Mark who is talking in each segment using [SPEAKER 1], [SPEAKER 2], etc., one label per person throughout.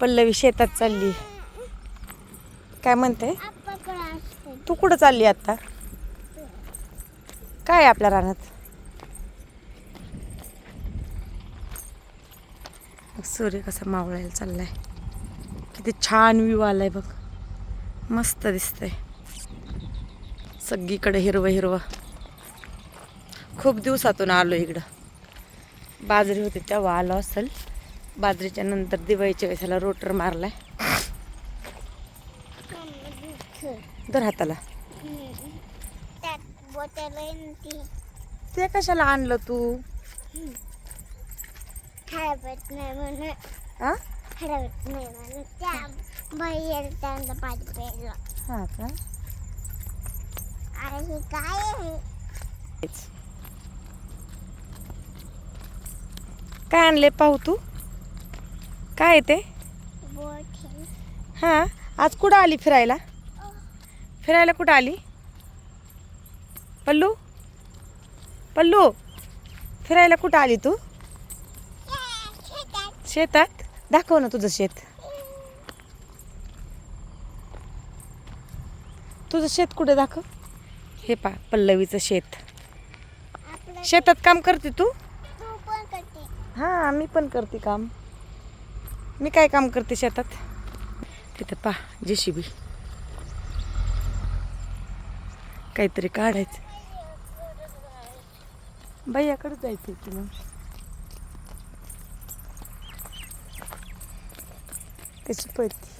[SPEAKER 1] पल्लवी शेतात चालली. काय म्हणते? तू कुठं चालली आता? काय आपल्या रानात? सूर्य कसा मावळायला चाललाय. किती छान व्ह्यू आलाय बघ. मस्त दिसतंय. सगळीकडे हिरवं हिरवं. खूप दिवसातून आलो इकडं. बाजरी होती तेव्हा आलो असेल. बाजरीच्या नंतर दिवाळीच्या वेळेला रोटर मारलाय. दर हाताला.
[SPEAKER 2] ते
[SPEAKER 1] कशाला आणलं तू?
[SPEAKER 2] नाही
[SPEAKER 1] हा हा का?
[SPEAKER 2] आणि काय आहे
[SPEAKER 1] काय आणले पाहू तू? काय आहे ते?
[SPEAKER 2] बोट आहे
[SPEAKER 1] हा आज कुठं आली फिरायला? फिरायला कुठं आली? पल्लू? पल्लू फिरायला कुठं आली तू?
[SPEAKER 2] शेतात?
[SPEAKER 1] दाखव ना तुझं शेत. तुझं शेत कुठे दाखव. हे पा पल्लवीचं शेत. शेतात काम करते तू? हां मी पण करते काम. मी काय काम करते शेतात? तिथं पा जेशीबी काहीतरी काढायचं. बाईकडे जायचं की मग? कशी पळती.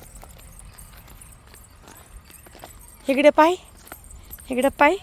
[SPEAKER 1] इकडे पाय. इकडे पाय.